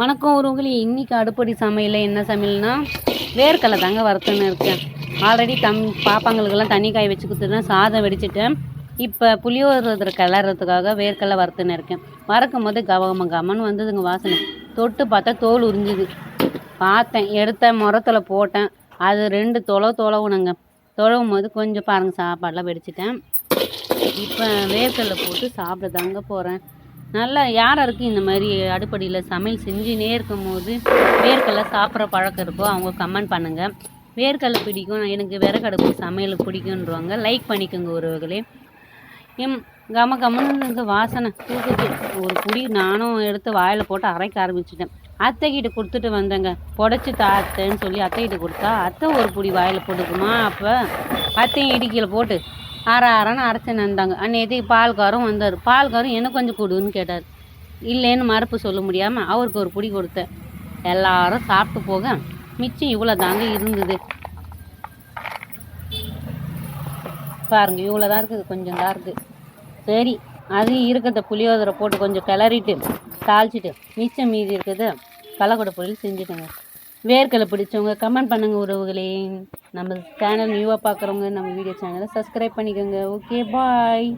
வணக்கம் உறவுகளே. இன்னைக்கு அடுப்படி சமையலில் என்ன சமையல்னா? வேர்க்கடலை தாங்க வறுத்துன்னு இருக்கேன். ஆல்ரெடி தம் பாப்பாங்களுக்கெல்லாம் தண்ணி காய வச்சு கொடுத்துட்டேன். சாதம் வெடிச்சிட்டேன். இப்போ புளியோதரை கிளறதுக்காக வேர்க்கடலை வறுத்துன்னு இருக்கேன். வறுக்கும் போது கவகம கமன்னு வந்ததுங்க வாசனை. தொட்டு பார்த்தா தோல் உறிஞ்சுது. பார்த்தேன். எடுத்தேன் முரத்தில் போட்டேன். அது ரெண்டு தொலை தொலவுனுங்க. தொலைவும் போது கொஞ்சம் பாருங்கள் சாப்பாடெலாம் வெடிச்சிட்டேன். இப்போ வேர்க்கடலை போட்டு சாப்பிட தாங்க போகிறேன் நல்லா யாராருக்கு இந்த மாதிரி அடுப்படியில் சமையல் செஞ்சுனே இருக்கும்போது வேர்க்கடலை சாப்பிட்ற பழக்கம் இருக்கோ அவங்க கமெண்ட் பண்ணுங்கள் வேர்க்கடலை பிடிக்கும் எனக்கு விறகடுப்பு சமையல் பிடிக்குன்றவங்க லைக் பண்ணிக்கோங்க ஒருவர்களே எம் கம கமன்னு வாசனை தூக்குது. ஒரு புடி நானும் எடுத்து வாயில் போட்டு அரைக்க ஆரம்பிச்சிட்டேன். அத்தைக்கிட்ட கொடுத்துட்டு வந்தேங்க. புடச்சி தாத்தேன்னு சொல்லி அத்தைக்கிட்ட கொடுத்தா அத்தை ஒரு புடி வாயில் போட்டுக்குமா அப்போ? அத்தையும் இடிக்கையில் போட்டு. அரை அரைன்னு அரைச்சின்னு இருந்தாங்க அன்னைக்கு பால்காரும் வந்தார். பால்காரும் எனக்கு கொஞ்சம் கொடுன்னு கேட்டார். இல்லைன்னு மறுப்பு சொல்ல முடியாமல் அவருக்கு ஒரு புடி கொடுத்தேன். எல்லாரும் சாப்பிட்டு போக மிச்சம் இவ்வளோ தாங்க இருந்தது. பாருங்க இவ்வளோ தான் இருக்குது. கொஞ்சம் தான் இருக்குது. சரி அதையும் இருக்கிறத புளியோதரை போட்டு கொஞ்சம் கிளறிட்டு தாளிச்சிட்டு மிச்சம் மீதி இருக்குது கலக்கொடை பொரியல் செஞ்சுட்டேங்க. வேர்க்கடலை பிடிச்சவங்க கமெண்ட் பண்ணுங்கள் உறவுகளே. நம்ம சேனல் நியூவாக பார்க்குறவங்க நம்ம வீடியோ சேனலை சப்ஸ்கிரைப் பண்ணிக்கோங்க. Okay bye